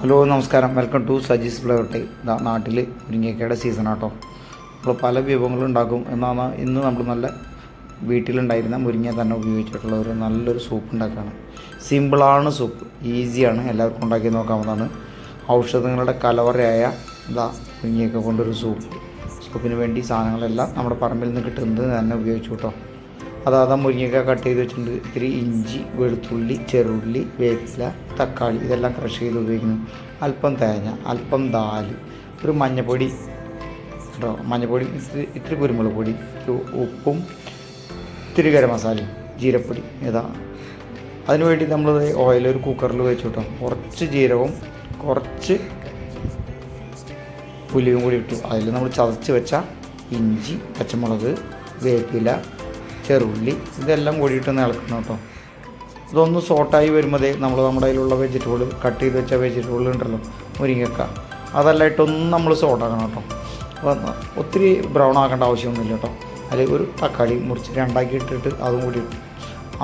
Hello നമസ്കാരം. Welcome to Saji's flower ഇതാ നാട്ടിൽ മുരിങ്ങക്കയുടെ സീസൺ ആട്ടോ. നമ്മൾ പല വിഭവങ്ങളും ഉണ്ടാക്കും എന്നാണ് ഇന്ന് നമ്മൾ നല്ല വീട്ടിലുണ്ടായിരുന്ന മുരിങ്ങ തന്നെ ഉപയോഗിച്ചിട്ടുള്ള ഒരു നല്ലൊരു സൂപ്പ് ഉണ്ടാക്കുകയാണ്. സിമ്പിളാണ് സൂപ്പ് ഈസിയാണ് എല്ലാവർക്കും ഉണ്ടാക്കി നോക്കാവുന്നതാണ്. ഔഷധങ്ങളുടെ കലവറയായ ഇതാ മുരിങ്ങയൊക്കെ കൊണ്ടൊരു സൂപ്പ് സൂപ്പിന് വേണ്ടി സാധനങ്ങളെല്ലാം നമ്മുടെ പറമ്പിൽ നിന്ന് കിട്ടുന്നത് തന്നെ ഉപയോഗിച്ചു കേട്ടോ. അതായത് മുരിങ്ങക്ക കട്ട് ചെയ്ത് വെച്ചിട്ടുണ്ട്. ഇത്തിരി ഇഞ്ചി വെളുത്തുള്ളി ചെറുള്ളി വേപ്പില തക്കാളി ഇതെല്ലാം ക്രഷ് ചെയ്ത് ഉപയോഗിക്കുന്നു. അല്പം തേങ്ങ അല്പം ദാൽ ഒരു മഞ്ഞപ്പൊടി കേട്ടോ. മഞ്ഞപ്പൊടി ഇത്തിരി ഇത്തിരി കുരുമുളക് പൊടി ഉപ്പും ഇത്തിരി ഗരം മസാലയും ജീരപ്പൊടി ഇതാ. അതിനുവേണ്ടി നമ്മൾ ഓയിൽ ഒരു കുക്കറിൽ വെച്ച് കേട്ടോ. കുറച്ച് ജീരകവും കുറച്ച് പുലിയും കൂടി ഇട്ടു. അതിൽ നമ്മൾ ചതച്ച് വെച്ച ഇഞ്ചി പച്ചമുളക് വേപ്പില ചെറുള്ളി ഇതെല്ലാം കൂടിയിട്ട് ഒന്ന് ഇളക്കണം കേട്ടോ. ഇതൊന്ന് സോട്ടായി വരുമ്പോഴേ നമ്മൾ നമ്മുടെ കയ്യിലുള്ള വെജിറ്റബിൾ കട്ട് ചെയ്ത് വെച്ച വെജിറ്റബിൾ ഉണ്ടല്ലോ മുരിങ്ങക്ക. അതെല്ലാം ഇട്ടൊന്ന് നമ്മൾ സോട്ടാക്കണം കേട്ടോ. അപ്പോൾ ഒത്തിരി ബ്രൗൺ ആക്കേണ്ട ആവശ്യമൊന്നുമില്ല കേട്ടോ. അതിൽ ഒരു തക്കാളി മുറിച്ച് രണ്ടാക്കി ഇട്ടിട്ട് അതും കൂടി ഇട്ടു.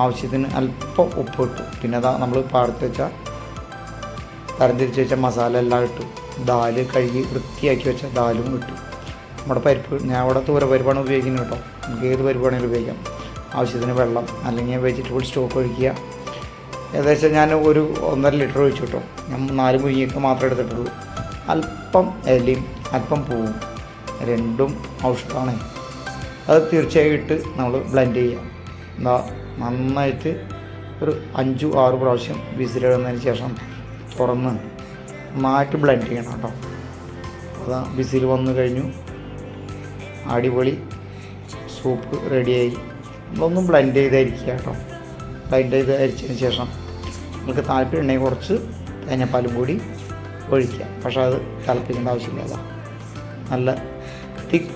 ആവശ്യത്തിന് അല്പം ഉപ്പ് ഇട്ടു. പിന്നെ അതാ നമ്മൾ പാടത്ത് വെച്ച തരംതിരിച്ച് വെച്ച മസാല എല്ലാം ഇട്ടു. ദാൽ കഴുകി വൃത്തിയാക്കി വെച്ച ദാലും ഇട്ടു. നമ്മുടെ പരിപ്പ് ഞാൻ അവിടെ തൂര പരിപ്പാണ് ഉപയോഗിക്കുന്നത് കേട്ടോ. നമുക്ക് ഏത് പരിപ്പാണെങ്കിലും ഉപയോഗിക്കാം. ആവശ്യത്തിന് വെള്ളം അല്ലെങ്കിൽ വെജിറ്റബിൾ സ്റ്റോക്ക് ഒഴിക്കുക. ഏകദേശം ഞാൻ ഒരു ഒന്നര ലിറ്റർ ഒഴിച്ചു കേട്ടോ. ഞാൻ നാല് മുരിങ്ങയൊക്കെ മാത്രമേ എടുത്തിട്ടുള്ളൂ. അല്പം ഇലയും അല്പം പൂവും. രണ്ടും ഔഷധമാണ്. അത് തീർച്ചയായും നമ്മൾ ബ്ലെൻഡ് ചെയ്യുക. എന്താ നന്നായിട്ട് ഒരു അഞ്ചു ആറ് പ്രാവശ്യം വിസിലിടുന്നതിന് ശേഷം തുറന്ന് നന്നായിട്ട് ബ്ലെൻഡ് ചെയ്യണം കേട്ടോ. അതാ വിസിൽ വന്നു കഴിഞ്ഞു. അടിപൊളി സൂപ്പ് റെഡിയായി നമ്മളൊന്നും ബ്ലെൻഡ് ചെയ്തായിരിക്കുക കേട്ടോ. ബ്ലെൻഡ് ചെയ്ത് അരിച്ചതിന് ശേഷം നിങ്ങൾക്ക് താല്പര്യം ഉണ്ടെങ്കിൽ കുറച്ച് തേങ്ങാപ്പാലും കൂടി ഒഴിക്കുക. പക്ഷേ അത് തിളപ്പിക്കേണ്ട ആവശ്യമില്ല. നല്ല തിക്ക്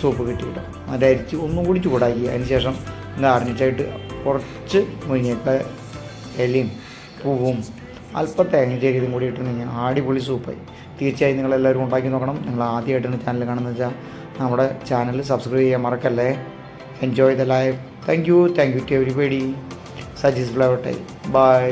സൂപ്പ് കിട്ടി കേട്ടോ. അത് അരിച്ച് ഒന്നും കൂടി ചൂടാക്കി. അതിന് ശേഷം ഗാർണിച്ചായിട്ട് കുറച്ച് മുരിങ്ങക്ക ഇലയും പൂവും അല്പം തേങ്ങ ചേരിയതും കൂടി ഇട്ടിട്ടുണ്ടെങ്കിൽ അടിപൊളി സൂപ്പായി തീർച്ചയായും നിങ്ങളെല്ലാവരും ഉണ്ടാക്കി നോക്കണം. നിങ്ങൾ ആദ്യമായിട്ടാണ് ചാനൽ കാണുന്നത് വെച്ചാൽ നമ്മുടെ ചാനൽ സബ്സ്ക്രൈബ് ചെയ്യാൻ മറക്കല്ലേ? Enjoy the life thank you thank you to everybody Sajee's flower ta bye